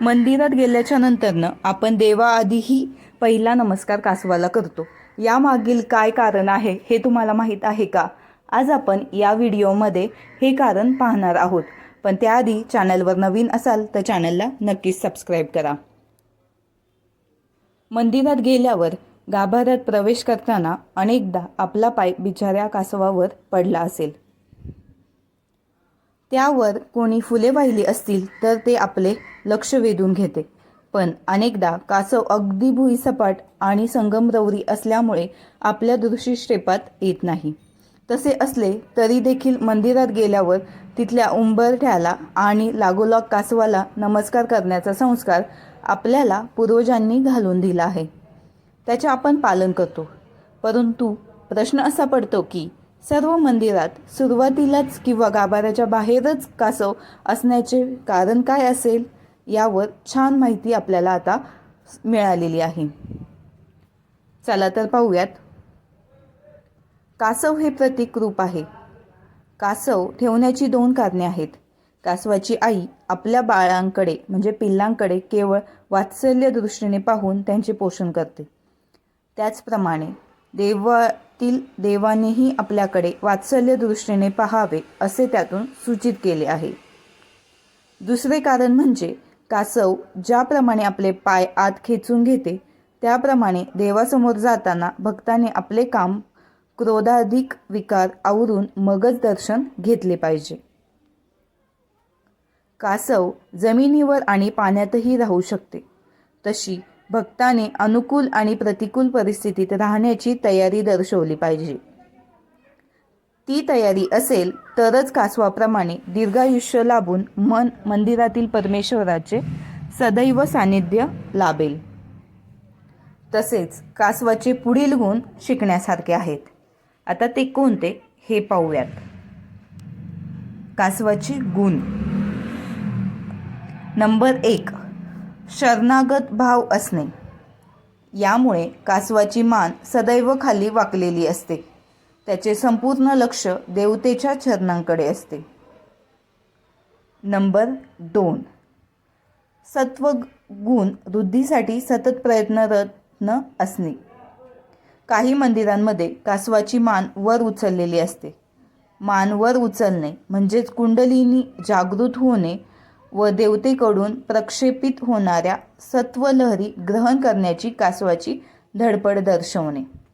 मंदिरात गेल्याच्या नंतरनं आपण देवाआधीही पहिला नमस्कार कासवाला करतो. यामागील काय कारण आहे हे तुम्हाला माहीत आहे का? आज आपण या व्हिडिओमध्ये हे कारण पाहणार आहोत. पण त्याआधी चॅनलवर नवीन असाल तर चॅनलला नक्कीच सबस्क्राईब करा. मंदिरात गेल्यावर गाभाऱ्यात प्रवेश करताना अनेकदा आपला पाय बिचाऱ्या कासवावर पडला असेल. त्यावर कोणी फुले वाहिली असतील तर ते आपले लक्ष वेधून घेते. पण अनेकदा कासव अगदी भुईसपाट आणि संगमरवरी असल्यामुळे आपल्या दृष्टीक्षेपात येत नाही. तसे असले तरी देखील मंदिरात गेल्यावर तिथल्या उंबरठ्याला आणि लागोलाग कासवाला नमस्कार करण्याचा संस्कार आपल्याला पूर्वजांनी घालून दिला आहे. त्याचे आपण पालन करतो. परंतु प्रश्न असा पडतो की सर्व मंदिरात सुरुवातीलाच किंवा गाभाऱ्याच्या बाहेरच कासव असण्याचे कारण काय असेल? यावर छान माहिती आपल्याला आता मिळालेली आहे. चला तर पाहूयात. कासव हे प्रतीक रूप आहे. कासव ठेवण्याची दोन कारणे आहेत. कासवाची आई आपल्या बाळांकडे म्हणजे पिल्लांकडे केवळ वात्सल्य दृष्टीने पाहून त्यांचे पोषण करते. त्याचप्रमाणे देवातील देवानेही आपल्याकडे वात्सल्य दृष्टीने पाहावे असे त्यातून सूचित केले आहे. दुसरे कारण म्हणजे कासव ज्याप्रमाणे आपले पाय आत खेचून घेते त्याप्रमाणे देवासमोर जाताना भक्ताने आपले काम क्रोधाधिक विकार आवरून मगच दर्शन घेतले पाहिजे. कासव जमिनीवर आणि पाण्यातही राहू शकते. तशी भक्ताने अनुकूल आणि प्रतिकूल परिस्थितीत राहण्याची तयारी दर्शवली पाहिजे. ती तयारी असेल तरच कासवाप्रमाणे दीर्घायुष्य लाभून मन मंदिरातील परमेश्वराचे सदैव सानिध्य लाभेल. तसेच कासवाचे पुढील गुण शिकण्यासारखे आहेत. आता ते कोणते हे पाहूयात. कासवाचे गुण. नंबर एक. शरणागत भाव असणे. यामुळे कासवाची मान सदैव खाली वाकलेली असते. त्याचे संपूर्ण लक्ष देवतेच्या चरणांकडे असते. नंबर दोन. सत्व गुण वृद्धीसाठी सतत प्रयत्नरत्न असणे. काही मंदिरांमध्ये कासवाची मान वर उचललेली असते. मान वर उचलणे म्हणजेच कुंडलिनी जागृत होणे व देवतेकडून प्रक्षेपित होणाऱ्या सत्वलहरी ग्रहण करण्याची कासवाची धडपड दर्शवणे.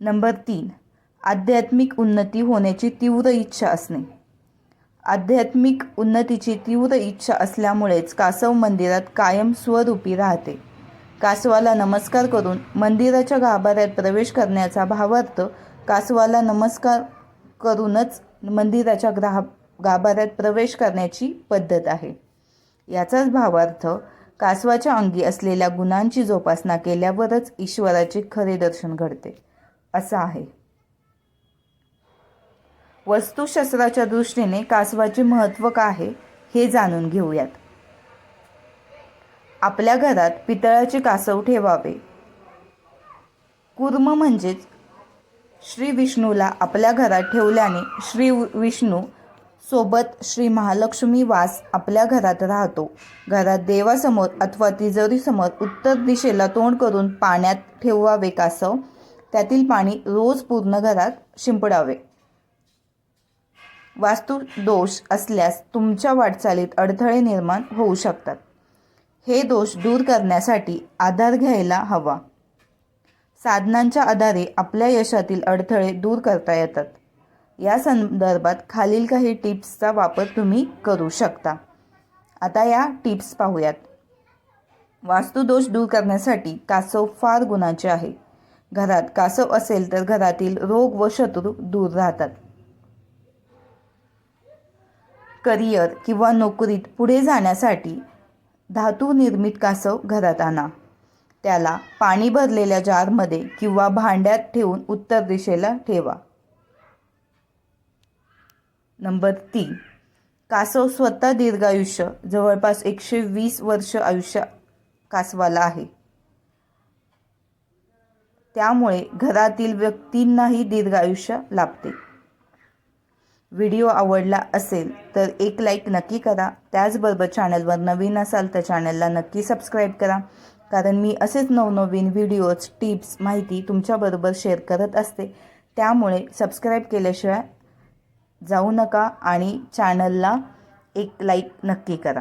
नंबर तीन आध्यात्मिक उन्नती होण्याची तीव्र इच्छा असणे. आध्यात्मिक उन्नतीची तीव्र इच्छा असल्यामुळेच कासव मंदिरात कायम स्वरूपी राहते. कासवाला नमस्कार करून मंदिराच्या गाभाऱ्यात प्रवेश करण्याचा भावार्थ कासवाला नमस्कार करूनच मंदिराच्या ग्राह गाभाऱ्यात प्रवेश करण्याची पद्धत आहे. याचाच भावार्थ कासवाच्या अंगी असलेल्या गुणांची जोपासना केल्यावरच ईश्वराचे खरे दर्शन घडते. असं आहे. वस्तुशास्त्राच्या दृष्टीने कासवाचे महत्त्व काय आहे हे जाणून घेऊयात. आपल्या घरात पितळाचे कासव ठेवावे. कुर्म म्हणजेच श्री विष्णूला आपल्या घरात ठेवल्याने श्री विष्णू सोबत श्री महालक्ष्मी वास आपल्या घरात राहतो. घरात देवासमोर अथवा तिजोरीसमोर उत्तर दिशेला तोंड करून पाण्यात ठेवावे कासव त्यातील पाणी रोज पूर्ण घरात शिंपडावे. वास्तू दोष असल्यास तुमच्या वाटचालीत अडथळे निर्माण होऊ शकतात. हे दोष दूर करण्यासाठी आधार घ्यायला हवा. साधनांच्या आधारे आपल्या यशातील अडथळे दूर करता येतात. या संदर्भात खालील काही टिप्सचा वापर तुम्ही करू शकता. आता या टिप्स पाहूयात. वास्तुदोष दूर करण्यासाठी कासव फार गुणाचे आहे. घरात कासव असेल तर घरातील रोग व शत्रू दूर राहतात. करिअर किंवा नोकरीत पुढे जाण्यासाठी धातू निर्मित कासव घरात आणा. त्याला पाणी भरलेल्या जारमध्ये किंवा भांड्यात ठेवून उत्तर दिशेला ठेवा. नंबर तीन. कासव स्वतः दीर्घायुष्य जवळपास एकशे वीस वर्ष आयुष्य कासवाला आहे. त्यामुळे घरातील व्यक्तींनाही दीर्घायुष्य लाभते. व्हिडिओ आवडला असेल तर एक लाईक नक्की करा. त्याचबरोबर चॅनलवर नवीन असाल तर चॅनलला नक्की सबस्क्राईब करा. कारण मी असेच नवनवीन व्हिडिओज टिप्स माहिती तुमच्याबरोबर शेअर करत असते. त्यामुळे सबस्क्राईब केल्याशिवाय जाऊ नका आणि चॅनलला एक लाईक नक्की करा.